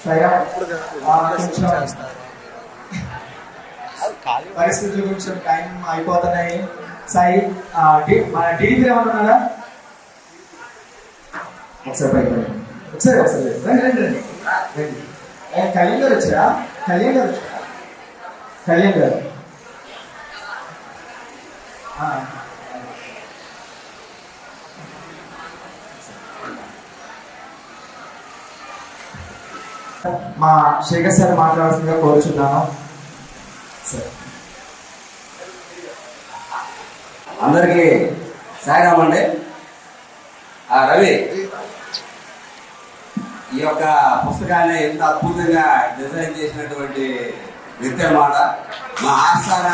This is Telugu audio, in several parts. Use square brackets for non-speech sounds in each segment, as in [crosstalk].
[laughs] పరిస్థితులు కొంచెం టైం అయిపోతున్నాయి. సాయి మన టీడీపీ ఏమన్నా ఉన్నారా ఒకసారి పైకి. ఒకసారి ఒకసారి రండి. రండి రండి కళ్యాణ్ గారు వచ్చారా? కళ్యాణ్ గారు వచ్చారా? కళ్యాణ్ గారు ఆ. మా శేఖర్ సార్ మాట్లాడాల్సిందిగా కోరుచున్నాను. సార్. అందరికీ సాయిరామ్ అండి. రవి ఈ యొక్క పుస్తకాన్ని ఎంత అద్భుతంగా డిజైన్ చేసినటువంటి వ్యక్తి అన్నమాట. మా ఆస్థాన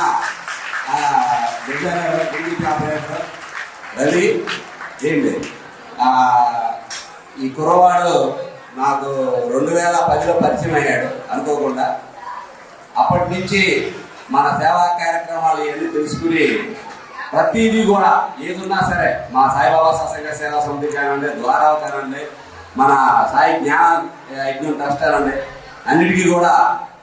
డిజైనర్ టీవీ ఆపరేటర్ రవి ఏంటి? ఈ కుర్రవాడు నాకు రెండు వేల పదిలో పరిచయం అయ్యాడు అనుకోకుండా. అప్పటి నుంచి మన సేవా కార్యక్రమాలు ఇవన్నీ తెలుసుకుని ప్రతిదీ కూడా ఏదున్నా సరే మా సాయిబాబా సత్సంగ సేవా సమితి కానివ్వండి ద్వారావ కానివ్వండి మన సాయి జ్ఞాన యజ్ఞం కష్టాలండి అన్నిటికీ కూడా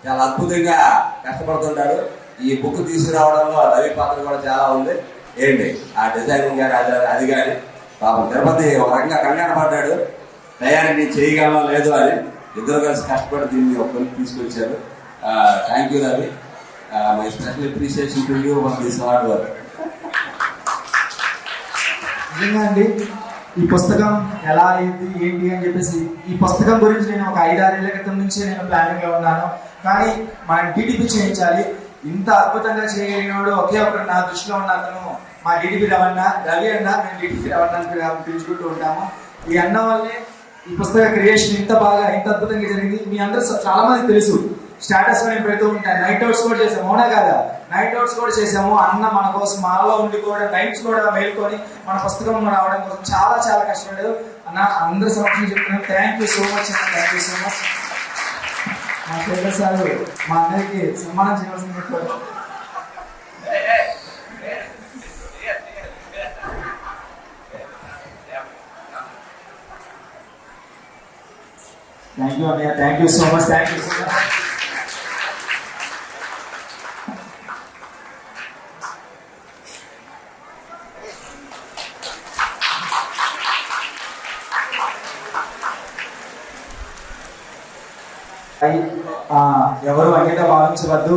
చాలా అద్భుతంగా కష్టపడుతుంటాడు. ఈ బుక్ తీసుకురావడంలో రవి పాత్ర కూడా చాలా ఉంది. ఏంటి? ఆ డిజైనింగ్ కానీ అది అది కానీ పాపం తిరుపతి ఒక రకంగా కంగారు పడ్డాడు. తయారీ నేను లేదు అని ఇద్దరు కలిసి కష్టపడి దీన్ని ఒక్కరికి తీసుకొచ్చారు. Thank you Ravi my special appreciation to you for this hard work నిజంగా అండి ఈ పుస్తకం ఎలా అయింది ఏంటి అని చెప్పేసి ఈ పుస్తకం గురించి నేను ఒక ఐదారేళ్ళ క్రితం నుంచి నేను ప్లానింగ్లో ఉన్నాను. కానీ మనం టీడీపీ చేయించాలి. ఇంత అద్భుతంగా చేయగలిగినప్పుడు ఒకే ఒకరు నా దృష్టిలో ఉన్న అతను మా టీడీపీ రవణ రవి అన్న మేము టీడీపీ రవణ అని పిలుచుకుంటూ ఉంటాము. ఈ అన్న వల్లే ఈ పుస్తక క్రియేషన్ ఇంత బాగా ఇంత అద్భుతంగా జరిగింది. మీ అందరూ చాలా మంది తెలుసు. స్టేటస్లో నేను పెడుతూ ఉంటాను నైట్ అవుట్స్ కూడా చేసాము అవునా కదా? నైట్ అవుట్స్ కూడా చేసాము అన్న మన కోసం మాలో ఉండి కూడా నైట్స్ కూడా మేల్కొని మన పుస్తకం రావడం కోసం చాలా చాలా కష్టపడదు అన్న అందరి సమక్షం చెప్తున్నాను థ్యాంక్ యూ సో మచ్ అన్న. థ్యాంక్ యూ సో మచ్ మా శేఖర్ సార్ మా అందరికి సన్మానం చేయవలసింది. థ్యాంక్ యూ అన్నయ్య thank you so much thank you so much ఎవరు అంకిత భావించవద్దు.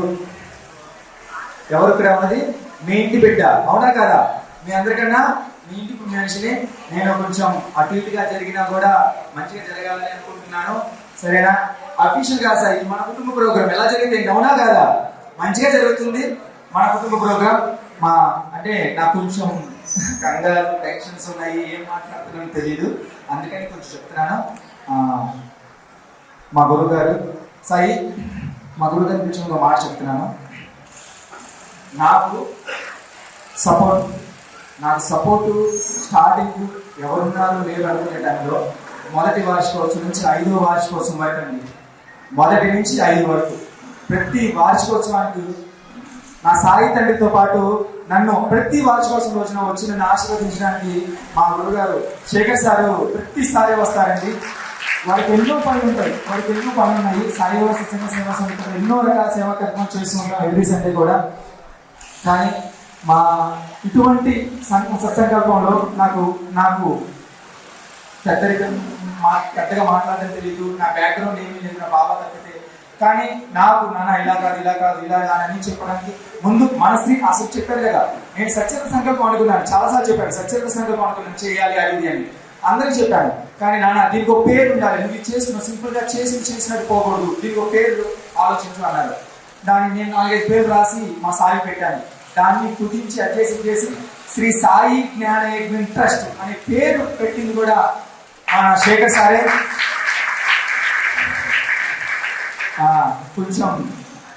ఎవరు ఇక్కడ ఉన్నది? మీ ఇంటి బిడ్డ. అవునా కదా? మీ అందరికన్నా మీ ఇంటి మనిషిని నేను కొంచెం అటు ఇటుగా జరిగినా కూడా మంచిగా జరగాలని అనుకుంటున్నాను. సరేనా? అఫీషియల్గా సార్ ఇది మన కుటుంబ ప్రోగ్రామ్ ఎలా జరిగింది? అవునా కదా? మంచిగా జరుగుతుంది. మన కుటుంబ ప్రోగ్రామ్ మా అంటే నాకు కొంచెం కంగారు టెన్షన్స్ ఉన్నాయి. ఏం మాట్లాడుతున్నానో తెలియదు అందుకని కొంచెం చెప్తున్నాను. మా గురువు గారు సాయి మా గురుగారి కొంచెం గురించి ఒక మాట చెప్తున్నాను. నాకు సపోర్ట్ నాకు సపోర్టు స్టార్టింగ్ ఎవరున్నారు లేరు అనుకునే టైంలో మొదటి వార్షికోత్సవం నుంచి ఐదో వార్షికోత్సవం వరకు అండి. మొదటి నుంచి ఐదు వరకు. ప్రతి వార్షికోత్సవానికి నా సాయి తండ్రితో పాటు నన్ను ప్రతి వార్షికోత్సవం రోజున వచ్చి నన్ను ఆశీర్వదించడానికి మా గురుగారు శేఖర్ సారు ప్రతిసారి వస్తారండి. వారికి ఎన్నో పనులు ఉంటాయి. వారికి ఎన్నో పనులు ఉన్నాయి. సాయి వాస సంఘ సేవా సమితిలో ఎన్నో రకాల సేవా కార్యక్రమాలు చేస్తూ ఉంటాం. ఎవ్రీ సండే కూడా. కానీ మా ఇటువంటి సం- సత్సంకల్పంలో నాకు నాకు పెద్దరికం మా పెద్దగా మాట్లాడడం తెలియదు నా బ్యాక్గ్రౌండ్ ఏమీ లేదు నా బాబా తప్పితే. కానీ నాకు నాన్న ఇలా కాదు ఇలా కాదు ఇలా కాదు అని చెప్పడానికి ముందు మనస్ని అసలు చెప్పారు కదా. నేను సత్యత సంకల్పం అనుకున్నాను. చాలాసార్లు చెప్పాను సత్యత సంకల్పం అనుకున్నాను చేయాలి అది అని. అందరికి చెప్పాను. కానీ నాన్న దీనికి ఒక పేరు ఉండాలి. నువ్వు ఇది చేస్తున్నావు చేసి చేసినట్టు పోకూడదు. దీనికి ఒక పేరు ఆలోచించు అన్నారు. దాన్ని నేను నాలుగైదు పేర్లు రాసి మా సాయి పెట్టాను. దాన్ని కుదించి అడ్జస్ట్ చేసి శ్రీ సాయి జ్ఞాన యజ్ఞం ట్రస్ట్ అనే పేరు పెట్టింది కూడా మన శేఖర్ సారే. కొంచెం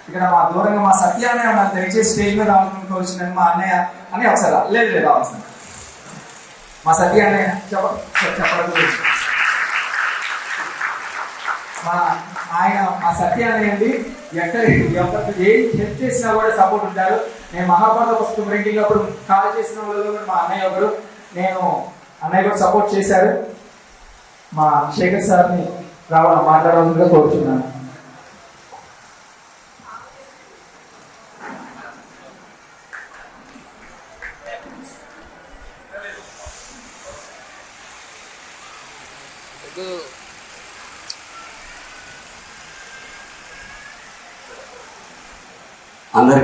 ఇక్కడ మా దూరంగా మా సత్య అనే ఉన్నారు. దయచేసి స్టేజ్ మీద రావాలనుకోవచ్చు మా అన్నయ్య అని ఒకసారి లేదు లేదు అవసరం మా సత్య అన్నయ్య చెప్ప చెప్పడం మా ఆయన మా సత్య అనేయండి ఎక్కడ ఎవరికి ఏం హెల్ప్ చేసినా కూడా సపోర్ట్ ఉంటారు. నేను మహాభారత పుస్తకం ప్రింటింగ్ అప్పుడు కాల్ చేసిన వాళ్ళు కూడా మా అన్నయ్య ఒకరు. నేను అన్నయ్య కూడా సపోర్ట్ చేశారు. మా శేఖర్ సార్ని రావడం మాట్లాడాలని కోరుచున్నాను.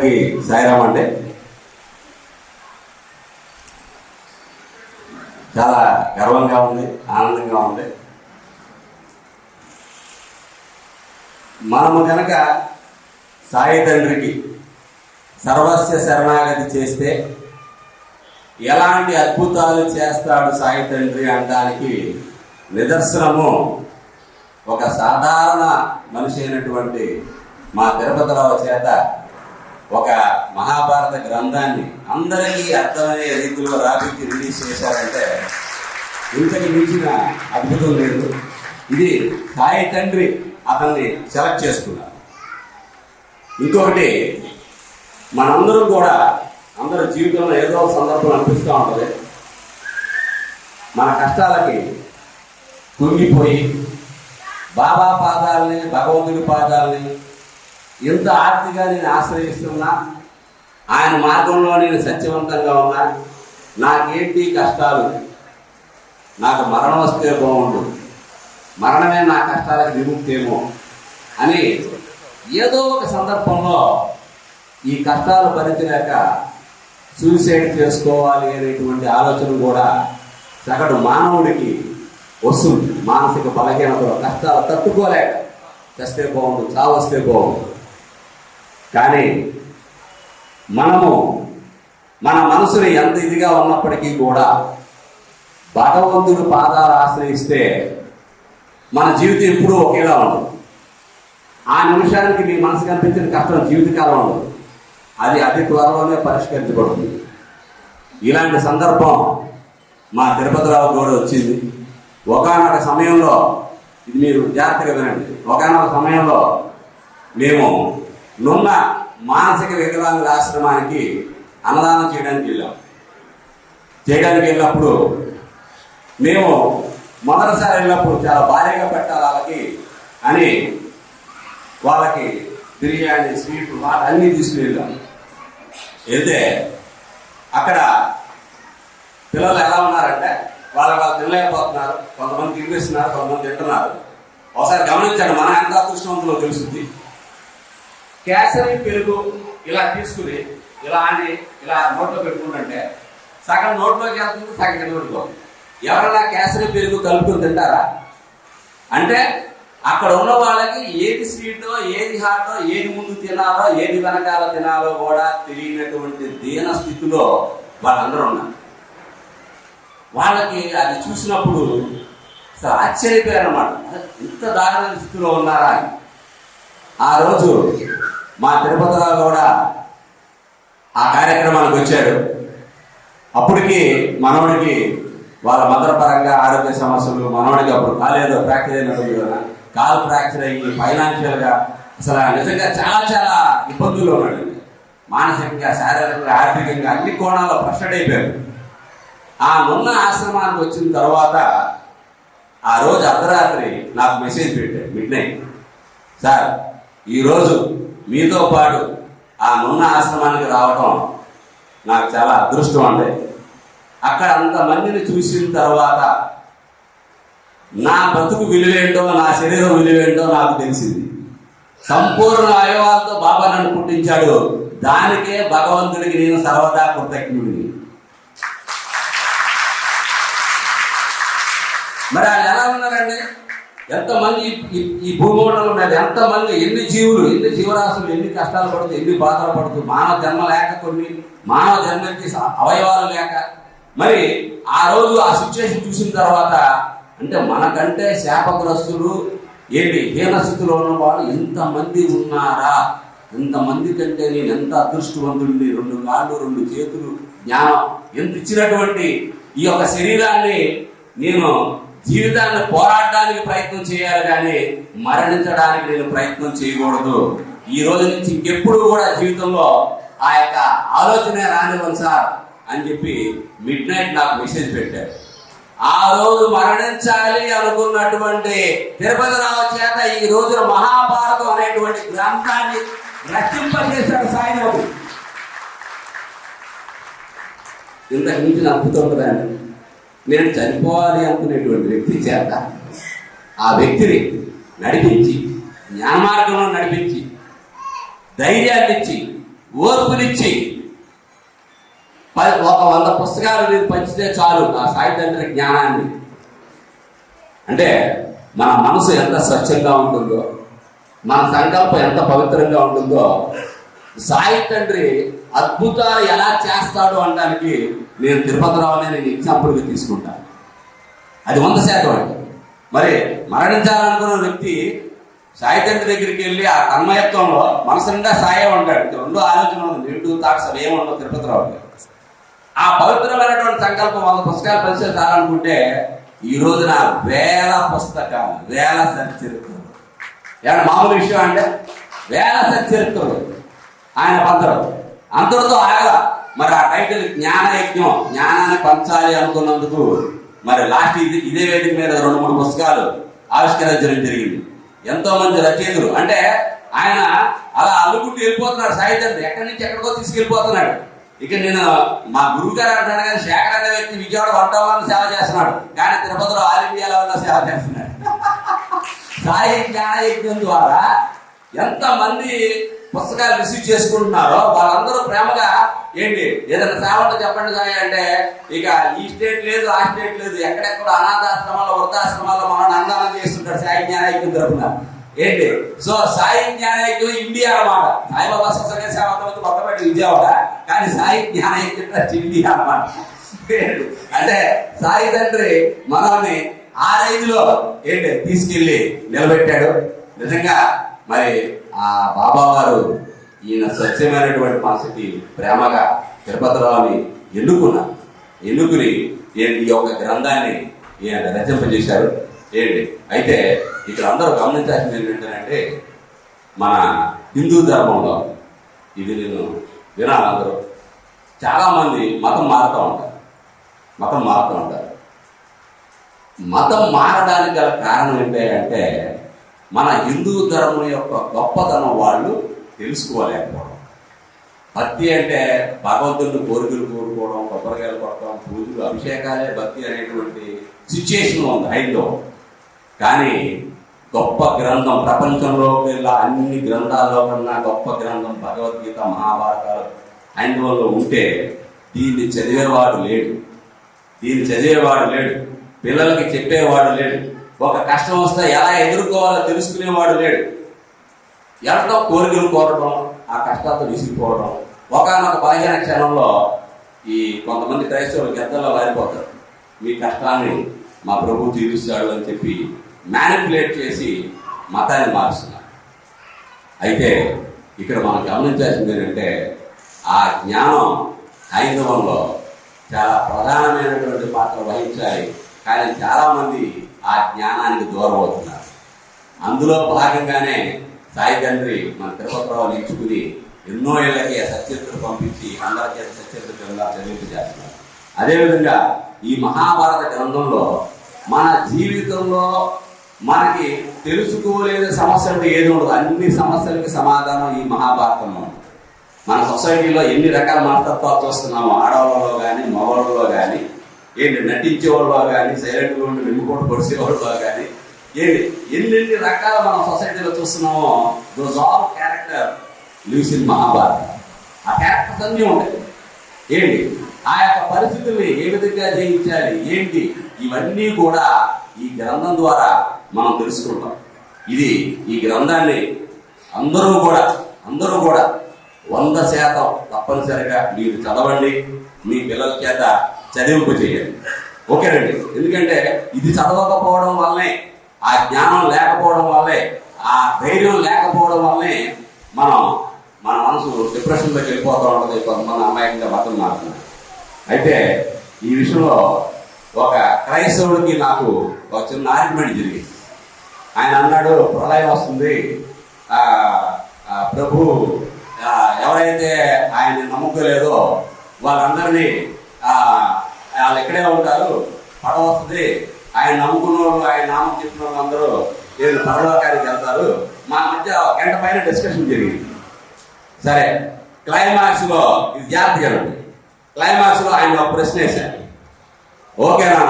అందరికీ సాయిరామ్ అండి. చాలా గర్వంగా ఉంది ఆనందంగా ఉంది. మనము కనుక సాయి తండ్రికి సర్వస్వ శరణాగతి చేస్తే ఎలాంటి అద్భుతాలు చేస్తాడు సాయి తండ్రి అనడానికి నిదర్శనము ఒక సాధారణ మనిషి అయినటువంటి మా తిరుపతిరావు చేత ఒక మహాభారత గ్రంథాన్ని అందరికీ అర్థమయ్యే రీతిలో రాపించి రిలీజ్ చేశారంటే ఇంతకు మించిన అద్భుతం లేదు. ఇది సాయి తండ్రి అతన్ని సెలెక్ట్ చేసుకున్నారు. ఇంకొకటి మనందరం కూడా అందరి జీవితంలో ఏదో సందర్భం అనిపిస్తూ ఉంటుంది. మన కష్టాలకి కుంగిపోయి బాబా పాదాలని భగవంతుడి పాదాలని ఎంత ఆర్తిగా నేను ఆశ్రయిస్తున్నా ఆయన మార్గంలో నేను సత్యవంతంగా ఉన్నా నాకేంటి కష్టాలు? నాకు మరణం వస్తే బాగుండు. మరణమే నా కష్టాలకు విముక్తేమో అని ఏదో ఒక సందర్భంలో ఈ కష్టాలు భరించలేక సూసైడ్ చేసుకోవాలి అనేటువంటి ఆలోచన కూడా సగటు మానవుడికి వస్తుంది. మానసిక బలహీనతలో కష్టాలు తట్టుకోలేక చస్తే బాగుండు చావస్తే బాగుండు. కానీ మనము మన మనసుని ఎంత ఇదిగా ఉన్నప్పటికీ కూడా భగవంతుడు పాదాలు ఆశ్రయిస్తే మన జీవితం ఎప్పుడూ ఒకేలా ఉండదు. ఆ నిమిషానికి మీ మనసు కనిపించిన కష్టం జీవితకాలం ఉండదు. అది అతి త్వరలోనే పరిష్కరించబడుతుంది. ఇలాంటి సందర్భం మా తిరుపతిరావు కూడా వచ్చింది. ఒకనొక సమయంలో ఇది మీరు జాగ్రత్తగా వినండి. ఒకనొక సమయంలో మేము నున్న మానసిక వికలాంగుల ఆశ్రమానికి అన్నదానం చేయడానికి వెళ్ళాం. చేయడానికి వెళ్ళినప్పుడు మేము మొదటిసారి వెళ్ళినప్పుడు చాలా భారీగా పెట్టాలి వాళ్ళకి అని వాళ్ళకి బిర్యానీ స్వీట్ వాటి అన్నీ తీసుకుని వెళ్ళాం. వెళ్తే అక్కడ పిల్లలు ఎలా ఉన్నారంటే వాళ్ళు వాళ్ళు తినలేకపోతున్నారు కొంతమంది తినిపిస్తున్నారు కొంతమంది తింటున్నారు. ఒకసారి గమనించండి మన ఎంత అదృష్టవంతులో తెలుస్తుంది. కేసరి పెరుగు ఇలా తీసుకుని ఇలా అని ఇలా నోట్లో పెట్టుకుంటుంటే సగం నోట్లోకి వెళ్తుంది సగం కిందకి ఎవరైనా కేసరి పెరుగు కలుపుకొని తింటారా? అంటే అక్కడ ఉన్న వాళ్ళకి ఏది స్వీటో ఏది హాటో ఏది ముందు తినాలో ఏది వెనకాల తినాలో కూడా తెలియనటువంటి దీన స్థితిలో వాళ్ళందరూ ఉన్నారు. వాళ్ళకి అది చూసినప్పుడు అసలు ఆశ్చర్యపోయారు అనమాట ఇంత దారుణ స్థితిలో ఉన్నారా అని. ఆ రోజు మా తిరుపతిలో కూడా ఆ కార్యక్రమానికి వచ్చాడు. అప్పటికి మనవడికి వాళ్ళ మదర్ పరంగా ఆరోగ్య సమస్యలు మనవడికి అప్పుడు కాలేదో ఫ్రాక్చర్ అయినటువంటి కదా. కాలు ఫ్రాక్చర్ అయ్యి ఫైనాన్షియల్గా అసలు నిజంగా చాలా చాలా ఇబ్బందుల్లో ఉన్నాడు. మానసికంగా శారీరకంగా ఆర్థికంగా అన్ని కోణాల్లో ఫ్రస్ట్రేట్ అయిపోయాడు. ఆ నున్న ఆశ్రమానికి వచ్చిన తర్వాత ఆ రోజు అర్ధరాత్రి నాకు మెసేజ్ పెట్టాడు మిడ్ నైట్ సార్ ఈరోజు మీతో పాటు ఆ నున్న ఆశ్రమానికి రావటం నాకు చాలా అదృష్టం అండి. అక్కడ అంతమందిని చూసిన తర్వాత నా బ్రతుకు విలువేంటో నా శరీరం విలువేంటో నాకు తెలిసింది. సంపూర్ణ అవయవాలతో బాబా నన్ను పుట్టించాడు. దానికే భగవంతుడికి నేను సర్వదా కృతజ్ఞుడిని. మరి వాళ్ళు ఎలా ఉన్నారండి? ఎంతమంది ఈ- ఈ- భూమండలం మీద ఎంతమంది ఎన్ని జీవులు ఎన్ని జీవరాశులు ఎన్ని కష్టాలు పడుతూ ఎన్ని బాధలు పడుతూ మానవ జన్మ లేక కొన్ని మానవ జన్మకి స- అవయవాలు లేక. మరి ఆ రోజు ఆ సిచ్యువేషన్ చూసిన తర్వాత అంటే మనకంటే శాపగ్రస్తులు ఏంటి హీనస్థితిలో ఉన్న వాళ్ళు ఎంతమంది ఉన్నారా? ఎంతమంది కంటే నేను ఎంత అదృష్టవంతుడిని? రెండు కాళ్ళు రెండు చేతులు జ్ఞానం ఎంత ఇచ్చినటువంటి ఈ యొక్క శరీరాన్ని నేను జీవితాన్ని పోరాడడానికి ప్రయత్నం చేయాలి కానీ మరణించడానికి నేను ప్రయత్నం చేయకూడదు. ఈ రోజు నుంచి ఇంకెప్పుడు కూడా జీవితంలో ఆ యొక్క ఆలోచనే రానివ్వను సార్ అని చెప్పి మిడ్ నైట్ నాకు మెసేజ్ పెట్టారు. ఆ రోజు మరణించాలి అనుకున్నటువంటి తిరుపతి రావు చేత ఈ రోజున మహాభారతం అనేటువంటి గ్రంథాన్ని రచింపజేశాడు సాయిబాబు. ఇంతకు మించిన అద్భుతం ఉంటుందండి నేను చనిపోవాలి అనుకునేటువంటి వ్యక్తి చేత ఆ వ్యక్తిని నడిపించి జ్ఞానమార్గంలో నడిపించి ధైర్యాన్నిచ్చి ఓర్పునిచ్చి ఒక వంద పుస్తకాలు నేను పంచితే చాలు ఆ సాయితండ్రి జ్ఞానాన్ని. అంటే మన మనసు ఎంత స్వచ్ఛంగా ఉంటుందో మన సంకల్పం ఎంత పవిత్రంగా ఉంటుందో సాయి తండ్రి అద్భుతాలు ఎలా చేస్తాడు అనడానికి నేను తిరుపతిరావునే నేను ఎగ్జాంపుల్గా తీసుకుంటాను అది వంద శాతం అండి మరి మరణించాలనుకున్న వ్యక్తి సాయి తండ్రి దగ్గరికి వెళ్ళి ఆ తన్మయత్వంలో మనసు నిండా సాయే ఉంటాడు. రెండు ఆలోచన ఉంది నిండు తాక్స్ అవి ఏముండవు తిరుపతిరావు ఆ పవిత్రమైనటువంటి సంకల్పం వంద పుస్తకాలు పరిశీలించాలనుకుంటే ఈ రోజున వేల పుస్తకాలు వేల సచరిత్రలు ఏమన్నా మామూలు విషయం అంటే? వేల సచరిత్రలు ఆయన పంతరు అందరితో ఆగల మరి ఆ టైటిల్ జ్ఞానయజ్ఞం జ్ఞానాన్ని పంచాలి అనుకున్నందుకు మరి లాస్ట్ ఇది ఇదే వేదిక మీద రెండు మూడు పుస్తకాలు ఆవిష్కరించడం జరిగింది. ఎంతో మంది రచయితలు. అంటే ఆయన అలా అల్లుకుంటూ వెళ్ళిపోతున్నాడు సాహిత్యం ఎక్కడి నుంచి ఎక్కడికో తీసుకెళ్ళిపోతున్నాడు. ఇక నేను మా గురువు గారు అంటాను కానీ శేఖర్ అనే వ్యక్తి విజయవాడ వంటవాళ్ళని సేవ చేస్తున్నాడు. కానీ తిరుపతిలో ఆల్ ఇండియాలో ఉన్న సేవ చేస్తున్నాడు. సాయి జ్ఞానయజ్ఞం ద్వారా ఎంతమంది పుస్తకాలు రిసీవ్ చేసుకుంటున్నారో వాళ్ళందరూ ప్రేమగా ఏంటి? ఏదైనా సేవ చెప్పండి సాయి అంటే ఇక ఈ స్టేట్ లేదు ఆ స్టేట్ లేదు ఎక్కడెక్కడ అనాథాశ్రమాల్లో వృద్ధాశ్రమాల్లో మనల్ని అన్నదానం చేస్తుంటారు సాయి జ్ఞాన తరఫున ఏంటి? సో సాయి జ్ఞాన ఇండియా అన్నమాట. సాయిబాబా సత్సంగ సేవ కొత్తపేట విజయవాడ. కానీ సాయి జ్ఞాన ట్రస్ట్ ఇండియా అన్నమాట. అంటే సాయి తండ్రి మనల్ని ఆ రేంజ్లో ఏంటి? తీసుకెళ్ళి నిలబెట్టాడు. నిజంగా మరి ఆ బాబా వారు ఈయన స్వచ్ఛమైనటువంటి మనసుకి ప్రేమగా తిరుపతిరావుని ఎన్నుకున్నారు. ఎన్నుకుని ఈ- ఈ యొక్క గ్రంథాన్ని ఈయన రచింపజేశారు. ఏంటి? అయితే ఇక్కడ అందరూ గమనించాల్సింది ఏంటంటే మన హిందూ ధర్మంలో ఇది నేను వినాలి అందరూ చాలామంది మతం మారుతూ ఉంటారు. మతం మారుతూ ఉంటారు. మతం మారడానికి గల కారణం ఏంటి అంటే మన హిందూ ధర్మం యొక్క గొప్పతనం వాళ్ళు తెలుసుకోలేకపోవడం. భక్తి అంటే భగవంతుడిని కోరికలు కోరుకోవడం కొబ్బరికాయలు కొట్టడం పూజలు అభిషేకాలే భక్తి అనేటువంటి సిచ్యుయేషన్ ఉంది హైలో కానీ గొప్ప గ్రంథం ప్రపంచంలో ఇలా అన్ని గ్రంథాల్లో కన్నా గొప్ప గ్రంథం భగవద్గీత మహాభారతాలు హైందవంలో ఉంటే దీన్ని చదివేవాడు లేడు. దీన్ని చదివేవాడు లేడు. పిల్లలకి చెప్పేవాడు లేడు. ఒక కష్టం వస్తే ఎలా ఎదుర్కోవాలో తెలుసుకునేవాడు లేడు. ఎంతో కోరికలు కోరడం ఆ కష్టాలతో విసిగిపోవడం ఒకనొక బలహీన క్షణంలో ఈ కొంతమంది క్రైస్తవులు గద్దల్లో వారిపోతారు. మీ కష్టాన్ని మా ప్రభు తీరుస్తాడు అని చెప్పి మ్యానిపులేట్ చేసి మతాన్ని మారుస్తున్నారు. అయితే ఇక్కడ మనం గమనించాల్సింది ఏంటంటే ఆ జ్ఞానం హైందవంలో చాలా ప్రధానమైనటువంటి పాత్ర వహించాలి కానీ చాలామంది ఆ జ్ఞానానికి దూరం అవుతున్నారు అందులో భాగంగానే సాయి తండ్రి మన తిరుపతిరావు ఇచ్చుకుని ఎన్నో ఏళ్ళకి ఆ పంపించి అందరి చేత సచరిత్ర గ్రంథాలు చదివింపు చేస్తున్నారు అదేవిధంగా ఈ మహాభారత గ్రంథంలో మన జీవితంలో మనకి తెలుసుకోలేని సమస్య అంటే ఏది ఉండదు. అన్ని సమస్యలకి సమాధానం ఈ మహాభారతంలో మన సొసైటీలో ఎన్ని రకాల మనస్తత్వాలు చూస్తున్నాము ఆడవాళ్ళలో కానీ మగవాళ్ళలో కానీ ఏంటి నటించే బాగా కానీ సైలెంట్గా ఉండి వెన్నుకోటు పొడిసే బాగా కానీ ఏంటి ఎన్నెన్ని రకాల మనం సొసైటీలో చూస్తున్నామో those all character lives in Mahabharata ఆ క్యారెక్టర్స్ అన్నీ ఉంటాయి. ఏంటి ఆ యొక్క పరిస్థితుల్ని ఏ విధంగా జయించాలి ఏంటి ఇవన్నీ కూడా ఈ గ్రంథం ద్వారా మనం తెలుసుకుంటాం. ఇది ఈ గ్రంథాన్ని అందరూ కూడా అందరూ కూడా వంద శాతం తప్పనిసరిగా మీరు చదవండి. మీ పిల్లల చేత చదివింపు చేయాలి ఓకేనండి ఎందుకంటే ఇది చదవకపోవడం వల్లే ఆ జ్ఞానం లేకపోవడం వల్లే ఆ ధైర్యం లేకపోవడం వల్లే మనం మన మనసు డిప్రెషన్లోకి వెళ్ళిపోతూ ఉంటుంది. కొంతమంది అమాయకంగా మతం మారుతుంది. అయితే ఈ విషయంలో ఒక క్రైస్తవుడికి నాకు ఒక చిన్న ఆర్గ్యుమెంట్ జరిగింది. ఆయన అన్నాడు ప్రళయం వస్తుంది. ప్రభు ఎవరైతే ఆయన నమ్ముకోలేదో వాళ్ళందరినీ వాళ్ళు ఇక్కడే ఉంటారు పడవ వస్తుంది. ఆయన నమ్ముకున్న వాళ్ళు ఆయన నామం చెప్పిన వాళ్ళు అందరూ నేను పరలోకానికి వెళ్తారు. మా మధ్య ఒక గంట పైన డిస్కషన్ జరిగింది. సరే క్లైమాక్స్లో ఇది జాగ్రత్తగా ఉంది ఆయన ఒక ప్రశ్న వేశారు. ఓకేనా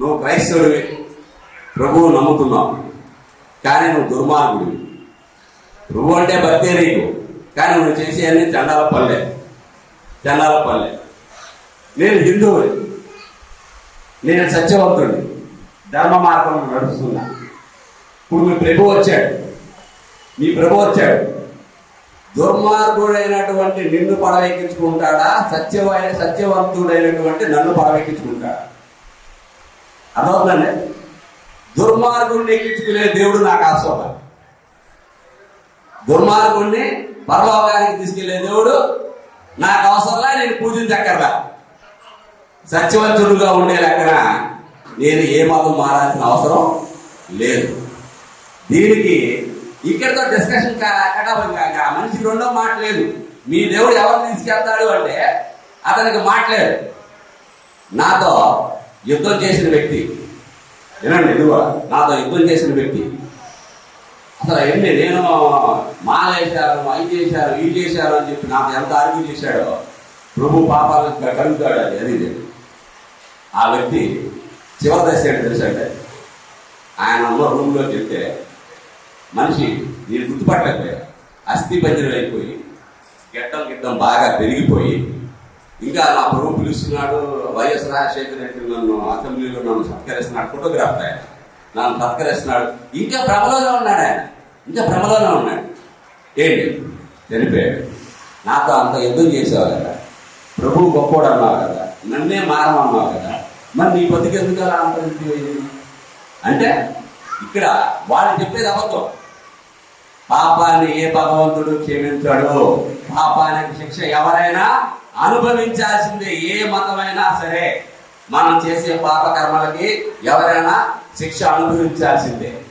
నువ్వు క్రైస్తవుడివి ప్రభువు నమ్ముతున్నావు కానీ నువ్వు దుర్మార్గుడివి. ప్రభు అంటే భక్తే నీకు కానీ నువ్వు చేసేవన్నీ చండాల పల్లె చండాల పల్లె. నేను హిందువుని. నేను సత్యవంతుడిని ధర్మ మార్గం నడుస్తున్నా. ఇప్పుడు మీ ప్రభు వచ్చాడు. మీ ప్రభు వచ్చాడు. దుర్మార్గుడైనటువంటి నిన్ను పడవెక్కించుకుంటాడా సత్యమైన సత్యవంతుడైనటువంటి నన్ను పడవెక్కించుకుంటాడా అర్థవుతుందండి దుర్మార్గుడిని ఎక్కించుకునే దేవుడు నాకు ఆశోభ దుర్మార్గుడిని పరలోకానికి తీసుకెళ్ళే దేవుడు నాకు అవసరంలా నేను పూజించక్కర్లా. సత్యవంతుడుగా ఉండే లెక్కన నేను ఏ మతం మారాల్సిన అవసరం లేదు. దీనికి ఇక్కడితో డిస్కషన్ కటాబం కాక మనిషికి రెండో మాట లేదు. మీ దేవుడు ఎవరు తీసుకెళ్తాడు అంటే అతనికి మాట్లేదు నాతో యుద్ధం చేసిన వ్యక్తి. వినండి ఇదిగో నాతో యుద్ధం చేసిన వ్యక్తి. అసలు ఎన్ని నేను మాలేశారు అవి చేశారు ఇవి చేశారు అని చెప్పి నాకు ఎంత ఆర్గ్యూ చేశాడో ప్రభు పాపాలను కలుగుతాడు అది అది. ఆ వ్యక్తి చివరి దశ ఏంటి తెలుసంటే ఆయన ఉన్న రూమ్లో చెప్తే మనిషి నేను గుర్తుపట్టలేకపోయా అస్థి పంజరం అయిపోయి గిట్టం గిట్టం బాగా పెరిగిపోయి ఇంకా నా ప్రభు పిలుస్తున్నాడు వైఎస్ రాజశేఖర రెడ్డి నన్ను అసెంబ్లీలో నన్ను సత్కరిస్తున్నాడు ఫోటోగ్రాఫర్ ఆయన నన్ను సత్కరిస్తున్నాడు. ఇంకా భ్రమలోనే ఉన్నాడు ఆయన. ఇంకా భ్రమలోనే ఉన్నాడు. ఏంటి? చనిపోయాడు. నాతో అంత యుద్ధం చేసేవారు కదా ప్రభువు గొప్పోడు అన్నావు కదా. నన్నే మారమన్నావు కదా. మరి నీ బతికి ఎందుకు అలా అంతరించిపోయింది అంటే ఇక్కడ వాళ్ళు చెప్పేది అబద్ధం. పాపాన్ని ఏ భగవంతుడు క్షమించాడు. పాపానికి శిక్ష ఎవరైనా అనుభవించాల్సిందే ఏ మతమైనా సరే. మనం చేసే పాప కర్మలకి ఎవరైనా శిక్ష అనుభవించాల్సిందే.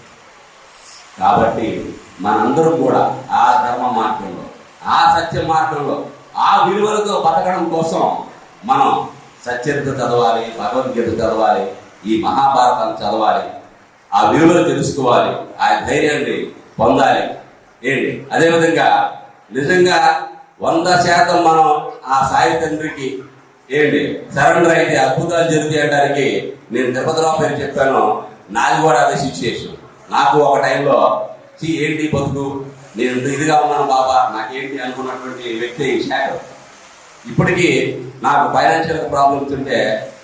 కాబట్టి మనందరం కూడా ఆ ధర్మ మార్గంలో ఆ సత్య మార్గంలో ఆ విలువలతో బతకడం కోసం మనం సచరిత్ర చదవాలి భగవద్గీత చదవాలి ఈ మహాభారతాన్ని చదవాలి. ఆ విలువలు తెలుసుకోవాలి ఆ ధైర్యాన్ని పొందాలి. ఏంటి? అదేవిధంగా నిజంగా వంద శాతం మనం ఆ సాయి తండ్రికి ఏంటి? సరెండర్ అయితే అద్భుతాలు జరిగేయడానికి నేను తిరుపతిరావు పేరు చెప్పాను. నాది కూడా అదే సిచ్యుయేషన్ నాకు ఒక టైంలో ఏంటి బతుకు? నేను ఇదిగా ఉన్నాను బాబా. నాకేంటి అనుకున్నటువంటి వ్యక్తి శాఖ ఇప్పటికీ నాకు ఫైనాన్షియల్ ప్రాబ్లమ్స్ ఉంటే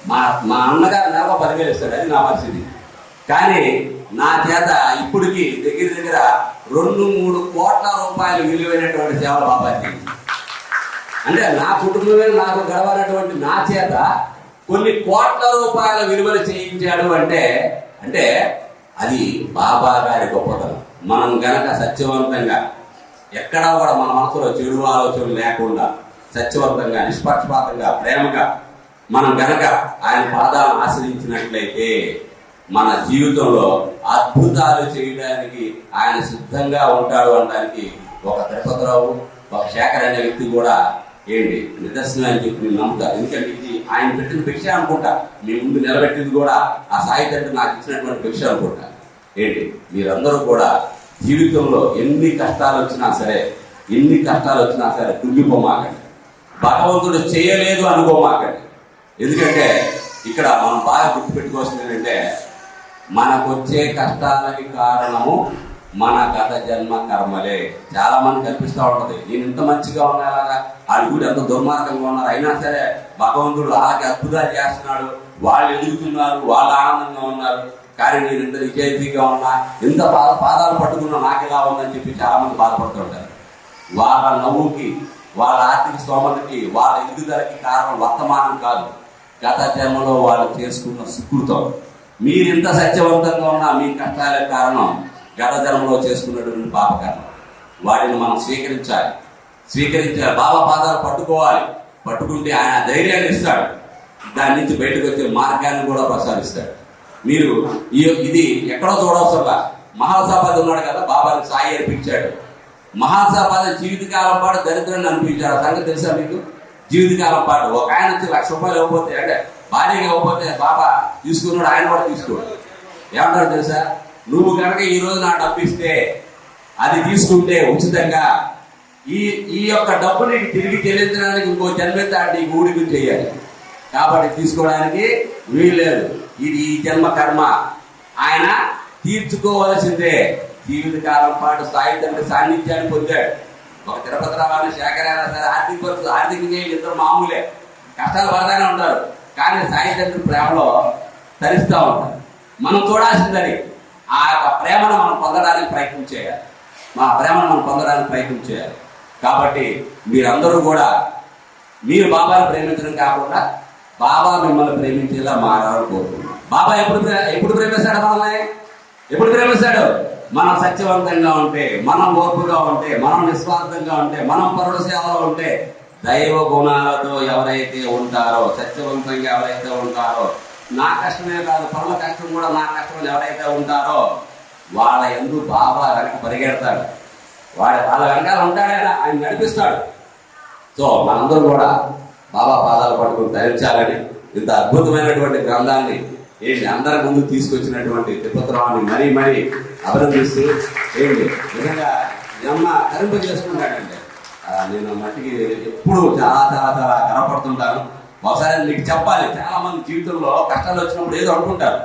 మా మా అన్నగారు నెలకు పదివేలు ఇస్తాడు అది నా పరిస్థితి. కానీ నా చేత ఇప్పటికి దగ్గర దగ్గర రెండు మూడు కోట్ల రూపాయలు విలువైనటువంటి సేవలు బాబాజీ అంటే నా కుటుంబమే నాకు గడవనటువంటి నా చేత కొన్ని కోట్ల రూపాయల విలువలు చేయించాడు అంటే అంటే అది బాబా గారి గొప్పతనం. మనం గనక సత్యవంతంగా ఎక్కడా కూడా మన మనసులో చెడు ఆలోచనలు లేకుండా సత్యవంతంగా నిష్పక్షపాతంగా ప్రేమగా మనం గనక ఆయన పాదాలను ఆశ్రయించినట్లయితే మన జీవితంలో అద్భుతాలు చేయడానికి ఆయన సిద్ధంగా ఉంటాడు అనడానికి ఒక తిరుపతిరావు ఒక శేఖర్ అనే వ్యక్తి కూడా ఏంటి నిదర్శనం అని చెప్పి నేను నమ్ముతాను. ఎందుకంటే ఇది ఆయన పెట్టిన భిక్ష అనుకుంటా. మీ ముందు నిలబెట్టింది కూడా ఆ సాయి తండ్రి నాకు ఇచ్చినటువంటి భిక్ష అనుకుంటా. ఏంటి మీరందరూ కూడా జీవితంలో ఎన్ని కష్టాలు వచ్చినా సరే ఎన్ని కష్టాలు వచ్చినా సరే కుంగిపోమాకండి భగవంతుడు చేయలేదు అనుకోమాకండి. ఎందుకంటే ఇక్కడ మనం బాగా గుర్తుపెట్టుకోవాల్సింది ఏంటంటే మనకు వచ్చే కష్టాలకి కారణము మన గత జన్మ కర్మలే. చాలా మంది కనిపిస్తూ ఉంటుంది. నేను ఇంత మంచిగా ఉన్నాలాగా వాళ్ళు కూడా ఎంత దుర్మార్గంగా ఉన్నారు? అయినా సరే భగవంతుడు అలాగే అద్భుతాలు చేస్తున్నాడు. వాళ్ళు ఎదుగుతున్నారు వాళ్ళు ఆనందంగా ఉన్నారు. కానీ నేను ఇంత నిజాయితీగా ఉన్నా ఇంత పాద పాదాలు పట్టుకున్నా నాకు ఇలా ఉందని చెప్పి చాలా మంది బాధపడుతుంటారు వాళ్ళ నవ్వుకి వాళ్ళ ఆర్థిక స్తోమతకి వాళ్ళ ఎదుగుదలకి కారణం వర్తమానం కాదు. గత జన్మలో వాళ్ళు చేసుకున్న సుకృతం. మీరు ఇంత సత్యవంతంగా ఉన్నా మీ కష్టాలకు కారణం గత జన్మలో చేసుకున్నటువంటి పాపకర్మ. వాటిని మనం స్వీకరించాలి. స్వీకరించాలి బాబా పాదాలు పట్టుకోవాలి. పట్టుకుంటే ఆయన ధైర్యాన్ని ఇస్తాడు. దాని నుంచి బయటకు వచ్చే మార్గాన్ని కూడా ప్రసాదిస్తాడు. మీరు ఈ ఇది ఎక్కడో చూడవసరంలా. మహాసభ ఉన్నాడు కదా బాబాని సాయి అర్పించాడు మహాసభాది జీవితకాలం పాటు దరిద్రాన్ని అనిపించారు సంగతి తెలుసా మీకు? జీవితకాలం పాటు. ఒక ఆయన వచ్చి లక్ష రూపాయలు ఇవ్వకపోతే అంటే భార్య ఇవ్వకపోతే బాబా తీసుకున్నాడు ఆయన కూడా తీసుకోడు. ఏమంటారు తెలుసా? నువ్వు కనుక ఈ రోజు నా డబ్బు ఇస్తే అది తీసుకుంటే ఉచితంగా ఈ ఈ యొక్క డబ్బు నీకు తిరిగి చెల్లించడానికి ఇంకో జన్మెత్త నీకు ఊడికి చేయాలి కాబట్టి తీసుకోవడానికి వీలు లేదు ఇది ఈ జన్మ కర్మ. ఆయన తీర్చుకోవలసిందే. జీవితకాలం పాటు సాయి తండ్రి సాన్నిధ్యాన్ని పొందాడు. ఒక తిరుపతి రావాలని శేఖర్ సరే ఆర్థిక పరిస్థితి ఆర్థికంగా ఇద్దరు మామూలే. కష్టాలు పడతానే ఉంటారు. కానీ సాయి తండ్రి ప్రేమలో తరిస్తూ ఉంటారు. మనం చూడాల్సిందని ఆ యొక్క ప్రేమను మనం పొందడానికి ప్రయత్నం చేయాలి. మా ప్రేమను మనం పొందడానికి ప్రయత్నం చేయాలి. కాబట్టి మీరందరూ కూడా మీరు బాబాను ప్రేమించడం కాకుండా బాబా మిమ్మల్ని ప్రేమించేలా మారాలని కోరుకుంటున్నాం. బాబా ఎప్పుడు ఎప్పుడు ప్రేమిస్తాడు మనల్ని? ఎప్పుడు ప్రేమిస్తాడు? మనం సత్యవంతంగా ఉంటే మనం ఓపుగా ఉంటే మనం నిస్వార్థంగా ఉంటే మనం పరుడు సేవలో ఉంటే దైవ గుణాలతో ఎవరైతే ఉంటారో సత్యవంతంగా ఎవరైతే ఉంటారో నా కష్టమే కాదు పరుల కష్టం కూడా నా కష్టం ఎవరైతే ఉంటారో వాళ్ళ ఎందు బాబా వెనక పరిగెడతాడు. వాడు వాళ్ళ వెనకాల ఉంటాడైనా ఆయన నడిపిస్తాడు. సో మనందరూ కూడా బాబా పాదాలు పట్టుకుని ధరించాలని ఇంత అద్భుతమైనటువంటి గ్రంథాన్ని ఏంటి? అందరి ముందు తీసుకొచ్చినటువంటి తిప్పతరావుని మరీ మరీ అభినందిస్తూ ఏంటి? నిజంగా ఈ కరింప చేసుకుంటాడండి నేను మట్టికి ఎప్పుడు చాలా చాలా చాలా కనపడుతుంటాను. ఒకసారి మీకు చెప్పాలి చాలా మంది జీవితంలో కష్టాలు వచ్చినప్పుడు ఏదో అనుకుంటారు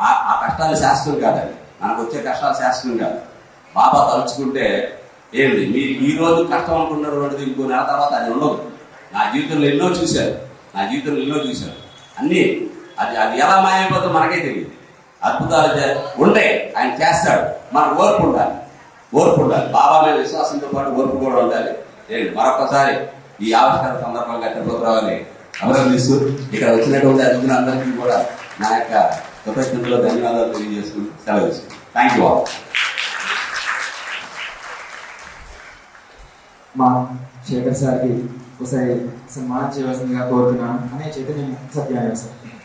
ఆ ఆ కష్టాలు శాస్త్రం కాదండి. మనకు వచ్చే కష్టాలు శాస్త్రం కాదు. బాబా తలుచుకుంటే ఏంటి మీరు ఈ రోజు కష్టం అనుకున్నటువంటిది ఇంకో నెల తర్వాత అది ఉండదు. నా జీవితంలో ఎన్నో చూశారు. నా జీవితంలో ఎన్నో చూశారు. అన్నీ అది అది ఎలా మాయమైపోతుందో మనకే తెలియదు. అద్భుతాలు ఉంటాయి. ఆయన చేస్తాడు. మన ఓర్పు ఉండాలి. ఓర్పు ఉండాలి. బాబా మీద విశ్వాసంతో పాటు ఓర్పు కూడా ఉండాలి. ఏంటి మరొకసారి ఈ ఆవిష్కార సందర్భంగా తిరుపతిరావుని అభినందిస్తూ ఇక్కడ వచ్చినటువంటి అతిథులందరికీ కూడా నా యొక్క కృతజ్ఞతలో ధన్యవాదాలు తెలియజేసుకుని సెలవు థ్యాంక్ యూ ఆల్ మా శేఖర్ సార్కి ఒకసారి సన్మానం చేయవలసిందిగా కోరుతున్నాను. అనే చైతన్యం సత్యాన్ని సార్.